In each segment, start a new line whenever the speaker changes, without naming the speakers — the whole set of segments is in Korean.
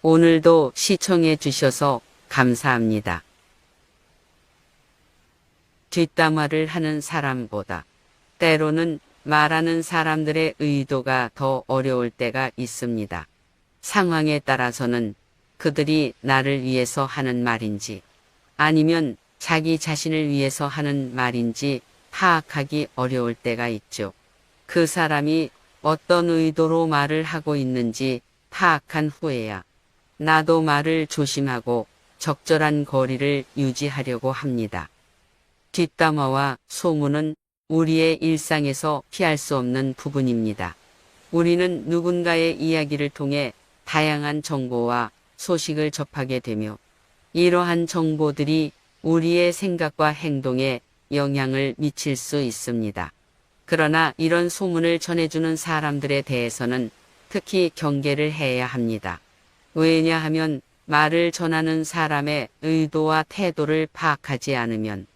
오늘도 시청해 주셔서 감사합니다. 뒷담화를 하는 사람보다 때로는 말하는 사람들의 의도가 더 어려울 때가 있습니다. 상황에 따라서는 그들이 나를 위해서 하는 말인지 아니면 자기 자신을 위해서 하는 말인지 파악하기 어려울 때가 있죠. 그 사람이 어떤 의도로 말을 하고 있는지 파악한 후에야 나도 말을 조심하고 적절한 거리를 유지하려고 합니다. 뒷담화와 소문은 우리의 일상에서 피할 수 없는 부분입니다. 우리는 누군가의 이야기를 통해 다양한 정보와 소식을 접하게 되며 이러한 정보들이 우리의 생각과 행동에 영향을 미칠 수 있습니다. 그러나 이런 소문을 전해주는 사람들에 대해서는 특히 경계를 해야 합니다. 왜냐 하면 말을 전하는 사람의 의도와 태도를 파악하지 않으면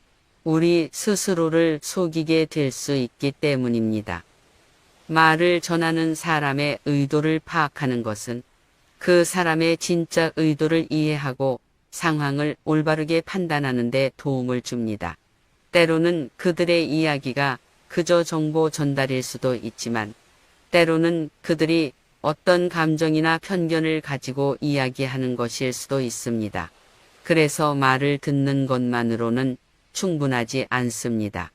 우리 스스로를 속이게 될 수 있기 때문입니다. 말을 전하는 사람의 의도를 파악하는 것은 그 사람의 진짜 의도를 이해하고 상황을 올바르게 판단하는 데 도움을 줍니다. 때로는 그들의 이야기가 그저 정보 전달일 수도 있지만 때로는 그들이 어떤 감정이나 편견을 가지고 이야기하는 것일 수도 있습니다. 그래서 말을 듣는 것만으로는 충분하지 않습니다.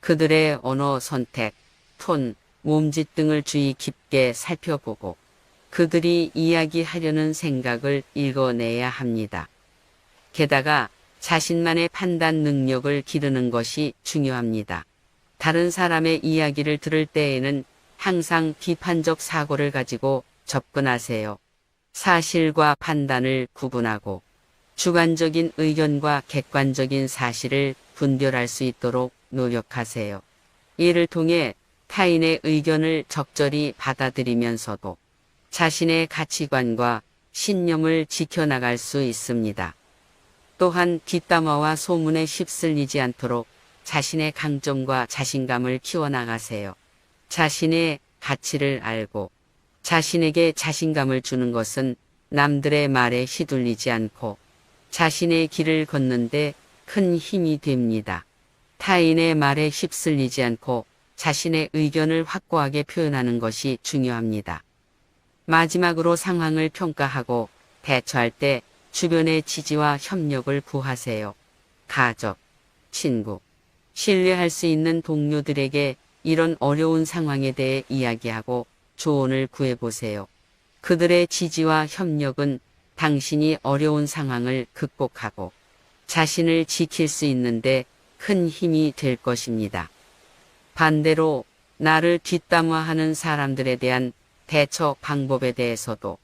그들의 언어 선택, 톤, 몸짓 등을 주의 깊게 살펴보고 그들이 이야기하려는 생각을 읽어내야 합니다. 게다가 자신만의 판단 능력을 기르는 것이 중요합니다. 다른 사람의 이야기를 들을 때에는 항상 비판적 사고를 가지고 접근하세요. 사실과 판단을 구분하고 주관적인 의견과 객관적인 사실을 분별할 수 있도록 노력하세요. 이를 통해 타인의 의견을 적절히 받아들이면서도 자신의 가치관과 신념을 지켜나갈 수 있습니다. 또한 뒷담화와 소문에 휩쓸리지 않도록 자신의 강점과 자신감을 키워나가세요. 자신의 가치를 알고 자신에게 자신감을 주는 것은 남들의 말에 휘둘리지 않고 자신의 길을 걷는데 큰 힘이 됩니다. 타인의 말에 휩쓸리지 않고 자신의 의견을 확고하게 표현하는 것이 중요합니다. 마지막으로 상황을 평가하고 대처할 때 주변의 지지와 협력을 구하세요. 가족, 친구, 신뢰할 수 있는 동료들에게 이런 어려운 상황에 대해 이야기하고 조언을 구해보세요. 그들의 지지와 협력은 당신이 어려운 상황을 극복하고 자신을 지킬 수 있는데 큰 힘이 될 것입니다. 반대로 나를 뒷담화하는 사람들에 대한 대처 방법에 대해서도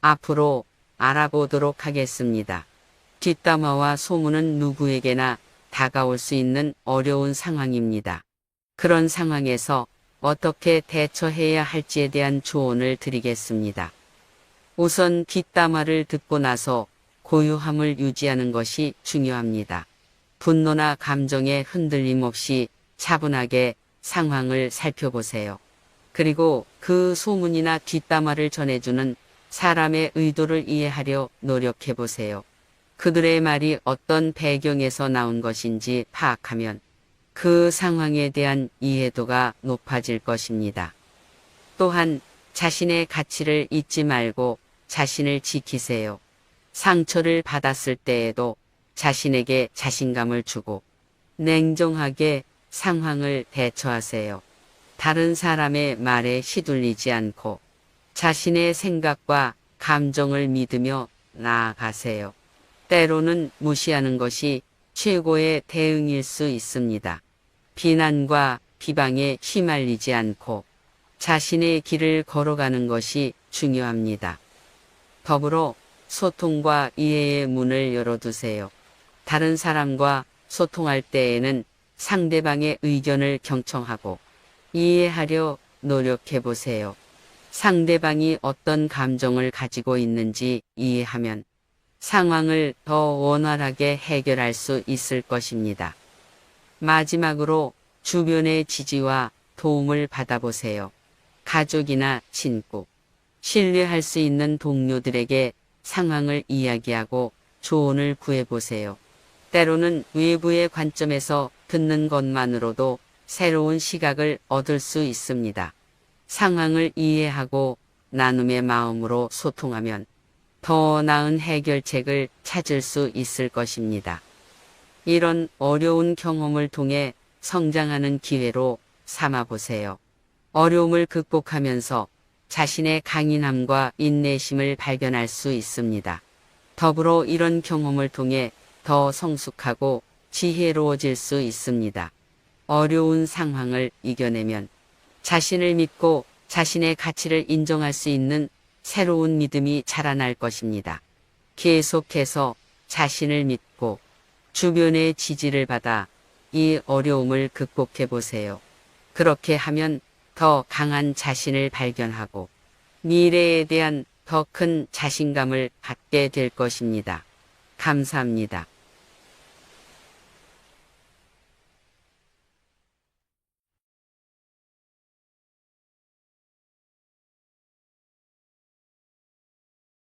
앞으로 알아보도록 하겠습니다. 뒷담화와 소문은 누구에게나 다가올 수 있는 어려운 상황입니다. 그런 상황에서 어떻게 대처해야 할지에 대한 조언을 드리겠습니다. 우선 뒷담화를 듣고 나서 고요함을 유지하는 것이 중요합니다. 분노나 감정에 흔들림 없이 차분하게 상황을 살펴보세요. 그리고 그 소문이나 뒷담화를 전해주는 사람의 의도를 이해하려 노력해 보세요. 그들의 말이 어떤 배경에서 나온 것인지 파악하면 그 상황에 대한 이해도가 높아질 것입니다. 또한 자신의 가치를 잊지 말고 자신을 지키세요. 상처를 받았을 때에도 자신에게 자신감을 주고 냉정하게 상황을 대처하세요. 다른 사람의 말에 휘둘리지 않고 자신의 생각과 감정을 믿으며 나아가세요. 때로는 무시하는 것이 최고의 대응일 수 있습니다. 비난과 비방에 휘말리지 않고 자신의 길을 걸어가는 것이 중요합니다. 더불어 소통과 이해의 문을 열어두세요. 다른 사람과 소통할 때에는 상대방의 의견을 경청하고 이해하려 노력해 보세요. 상대방이 어떤 감정을 가지고 있는지 이해하면 상황을 더 원활하게 해결할 수 있을 것입니다. 마지막으로 주변의 지지와 도움을 받아보세요. 가족이나 친구, 신뢰할 수 있는 동료들에게 상황을 이야기하고 조언을 구해보세요. 때로는 외부의 관점에서 듣는 것만으로도 새로운 시각을 얻을 수 있습니다. 상황을 이해하고 나눔의 마음으로 소통하면 더 나은 해결책을 찾을 수 있을 것입니다. 이런 어려운 경험을 통해 성장하는 기회로 삼아 보세요. 어려움을 극복하면서 자신의 강인함과 인내심을 발견할 수 있습니다. 더불어 이런 경험을 통해 더 성숙하고 지혜로워질 수 있습니다. 어려운 상황을 이겨내면 자신을 믿고 자신의 가치를 인정할 수 있는 새로운 믿음이 자라날 것입니다. 계속해서 자신을 믿고 주변의 지지를 받아 이 어려움을 극복해 보세요. 그렇게 하면 더 강한 자신을 발견하고 미래에 대한 더 큰 자신감을 갖게 될 것입니다. 감사합니다.